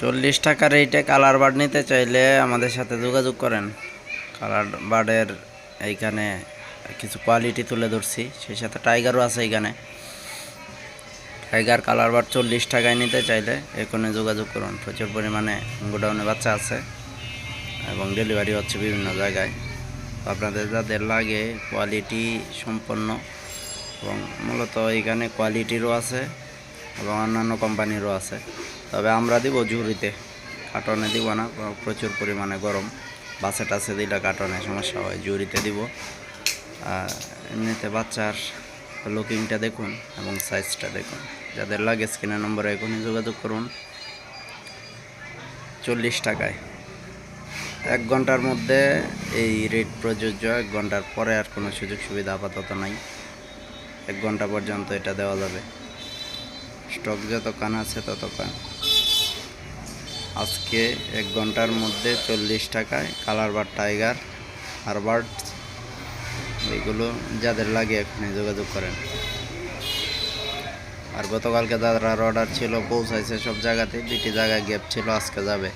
চল্লিশ টাকা রেটে কালার বার্ড নিতে চাইলে আমাদের সাথে যোগাযোগ করেন। কালার বার্ডের এইখানে কিছু কোয়ালিটি তুলে ধরছি, সেই সাথে টাইগারও আছে এইখানে। টাইগার কালার বার্ড চল্লিশ টাকায় নিতে চাইলে এখানে যোগাযোগ করুন। প্রচুর পরিমাণে গোডাউনে বাচ্চা আছে এবং ডেলিভারি হচ্ছে বিভিন্ন জায়গায়। আপনাদের যাদের লাগে কোয়ালিটি সম্পন্ন এবং মূলত এখানে কোয়ালিটিরও আছে এবং অন্যান্য কোম্পানিরও আছে। তবে আমরা দিব ঝুড়িতে। কার্টনে দিব না প্রচুর পরিমাণে গরম। বাসে টাসে দিলে কার্টনে, সমস্যা হয়, ঝুড়িতে দিব। এমনিতে বাচ্চার লুকিংটা দেখুন এবং সাইজটা দেখুন। যাদের লাগে স্ক্রিনের নম্বরে এখনই যোগাযোগ করুন। চল্লিশ টাকায়। এক ঘণ্টার মধ্যে এই রেট প্রযোজ্য, এক ঘণ্টার পরে আর কোনো সুযোগ সুবিধা আপাতত নাই। এক ঘণ্টা পর্যন্ত এটা দেওয়া যাবে। স্টক যতক্ষণ আছে ততক্ষণ আজকে এক ঘণ্টার মধ্যে চল্লিশ টাকায় কালার বার টাইগার আর বার্ডস এইগুলো যাদের লাগে এখনই যোগাযোগ করেন। আর গতকালকে দাদার অর্ডার ছিল, পৌঁছাইছে সব জায়গাতে দুইটি জায়গায় গ্যাপ ছিল, আজকে যাবে।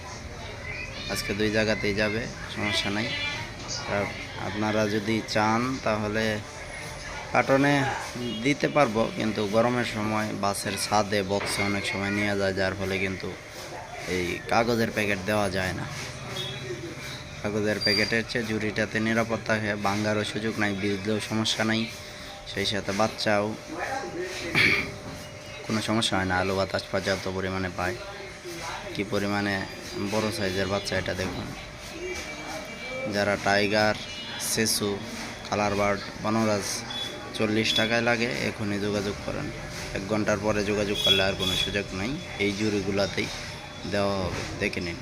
আজকে দুই জায়গাতেই যাবে, সমস্যা নাই। আপনারা যদি চান তাহলে কার্টনে দিতে পারব, কিন্তু গরমের সময় বাসের ছাদে বক্সে অনেক সময় নিয়ে যায়, যার ফলে কিন্তু এই কাগজের প্যাকেট দেওয়া যায় না। কাগজের প্যাকেটের চেয়ে ঝুড়িটাতে নিরাপদ থাকে বাঙ্গারও সুযোগ নাই বিজলেও সমস্যা নাই, সেই সাথে বাচ্চাও কোনো সমস্যা হয় না, আলু বাতাস পর্যাপ্ত পরিমাণে পায়। কি পরিমাণে বড় সাইজের বাচ্চা এটা দেখুন। যারা টাইগার সেসু কালার বার্ড, বনরাজ চল্লিশ টাকায় লাগে, এখনই যোগাযোগ করেন। এক ঘণ্টার পরে যোগাযোগ করলে আর কোনো সুযোগ নাই। এই জুড়িগুলাতেই দেওয়া হবে, দেখে নিন।